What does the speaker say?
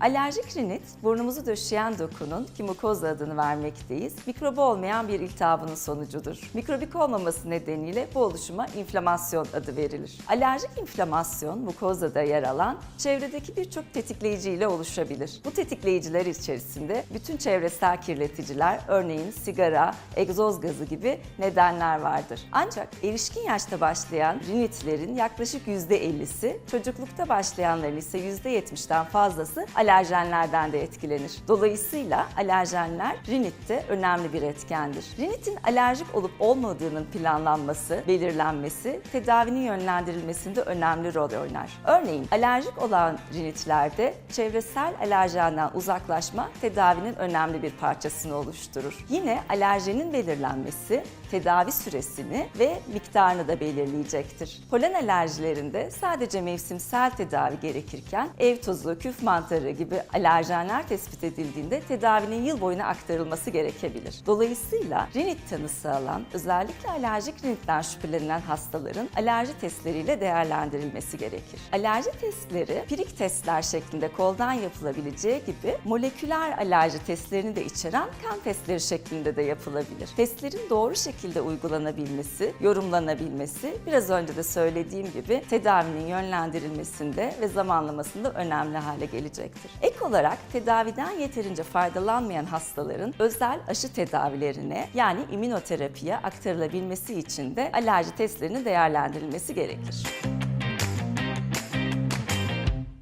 Alerjik rinit, burnumuzu döşeyen dokunun ki mukoza adını vermekteyiz, mikrobu olmayan bir iltihabının sonucudur. Mikrobik olmaması nedeniyle bu oluşuma inflamasyon adı verilir. Alerjik inflamasyon mukozada yer alan çevredeki birçok tetikleyici ile oluşabilir. Bu tetikleyiciler içerisinde bütün çevresel kirleticiler, örneğin sigara, egzoz gazı gibi nedenler vardır. Ancak erişkin yaşta başlayan rinitlerin yaklaşık %50'si, çocuklukta başlayanların ise %70'den fazlası alerjenlerden de etkilenir. Dolayısıyla alerjenler rinitte önemli bir etkendir. Rinitin alerjik olup olmadığının planlanması, belirlenmesi, tedavinin yönlendirilmesinde önemli rol oynar. Örneğin alerjik olan rinitlerde çevresel alerjenden uzaklaşma tedavinin önemli bir parçasını oluşturur. Yine alerjenin belirlenmesi tedavi süresini ve miktarını da belirleyecektir. Polen alerjilerinde sadece mevsimsel tedavi gerekirken ev tozu, küf mantarı gibi alerjenler tespit edildiğinde tedavinin yıl boyuna aktarılması gerekebilir. Dolayısıyla rinit tanısı alan, özellikle alerjik rinitten şüphelenilen hastaların alerji testleriyle değerlendirilmesi gerekir. Alerji testleri pirik testler şeklinde koldan yapılabileceği gibi moleküler alerji testlerini de içeren kan testleri şeklinde de yapılabilir. Testlerin doğru şekilde uygulanabilmesi, yorumlanabilmesi biraz önce de söylediğim gibi tedavinin yönlendirilmesinde ve zamanlamasında önemli hale gelecektir. Ek olarak tedaviden yeterince faydalanmayan hastaların özel aşı tedavilerine yani immünoterapiye aktarılabilmesi için de alerji testlerinin değerlendirilmesi gerekir.